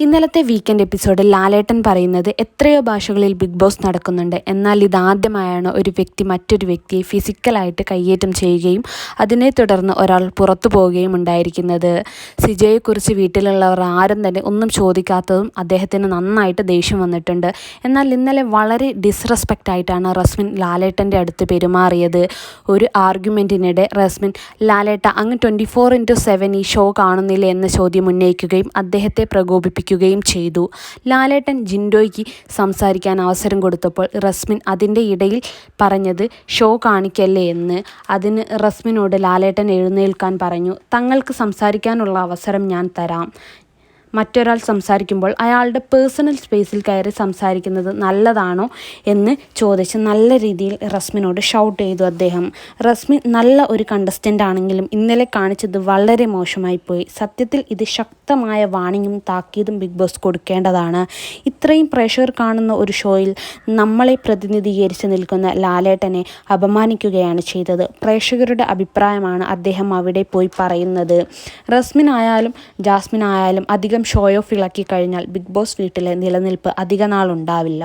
ഇന്നലത്തെ വീക്കെൻഡ് എപ്പിസോഡിൽ ലാലേട്ടൻ പറയുന്നത് എത്രയോ ഭാഷകളിൽ ബിഗ് ബോസ് നടക്കുന്നുണ്ട്. എന്നാൽ ഇതാദ്യമായാണ് ഒരു വ്യക്തി മറ്റൊരു വ്യക്തിയെ ഫിസിക്കലായിട്ട് കയ്യേറ്റം ചെയ്യുകയും അതിനെ തുടർന്ന് ഒരാൾ പുറത്തു പോവുകയും ഉണ്ടായിരിക്കുന്നത്. സിജയെക്കുറിച്ച് വീട്ടിലുള്ളവർ ആരും തന്നെ ഒന്നും ചോദിക്കാത്തതും അദ്ദേഹത്തിന് നന്നായിട്ട് ദേഷ്യം വന്നിട്ടുണ്ട്. എന്നാൽ ഇന്നലെ വളരെ ഡിസ്റെസ്പെക്റ്റ് ആയിട്ടാണ് റസ്മിൻ ലാലേട്ടന്റെ അടുത്ത് പെരുമാറിയത്. ഒരു ആർഗ്യുമെന്റിനിടെ റസ്മിൻ ലാലേട്ട അങ്ങ് ട്വന്റി ഫോർ ഇന്റു സെവൻ ഈ ഷോ കാണുന്നില്ല? എന്ന ചോദ്യം ഉന്നയിക്കുകയും അദ്ദേഹത്തെ പ്രകോപിപ്പിക്കുകയും ചെയ്തു. ലാലേട്ടൻ ജിൻഡോയ്ക്ക് സംസാരിക്കാൻ അവസരം കൊടുത്തപ്പോൾ റസ്മിൻ അതിന്റെ ഇടയിൽ പറഞ്ഞത് ഷോ കാണിക്കല്ലേ എന്ന്. അതിന് റസ്മിനോട് ലാലേട്ടൻ എഴുന്നേൽക്കാൻ പറഞ്ഞു തങ്ങൾക്ക് സംസാരിക്കാനുള്ള അവസരം ഞാൻ തരാം. മറ്റൊരാൾ സംസാരിക്കുമ്പോൾ അയാളുടെ പേഴ്സണൽ സ്പേസിൽ കയറി സംസാരിക്കുന്നത് നല്ലതാണോ എന്ന് ചോദിച്ച് നല്ല രീതിയിൽ റസ്മിനോട് ഷൗട്ട് ചെയ്തു അദ്ദേഹം. റസ്മിൻ നല്ല ഒരു കണ്ടസ്റ്റന്റ് ആണെങ്കിലും ഇന്നലെ കാണിച്ചത് വളരെ മോശമായി പോയി സത്യത്തിൽ ഇത് ശക്തമായ വാണിങ്ങും താക്കീതും ബിഗ് ബോസ് കൊടുക്കേണ്ടതാണ്. ഇത്രയും പ്രഷർ കാണുന്ന ഒരു ഷോയിൽ നമ്മളെ പ്രതിനിധീകരിച്ച് നിൽക്കുന്ന ലാലേട്ടനെ അപമാനിക്കുകയാണ് ചെയ്തത്. പ്രേക്ഷകരുടെ അഭിപ്രായമാണ് അദ്ദേഹം അവിടെ പോയി പറയുന്നത്. റസ്മിൻ ആയാലും ജാസ്മിൻ ആയാലും അധികം ഷോ ഓഫ് ഇളക്കി കഴിഞ്ഞാൽ ബിഗ് ബോസ് വീട്ടിലെ നിലനിൽപ്പ് അധിക നാളുണ്ടാവില്ല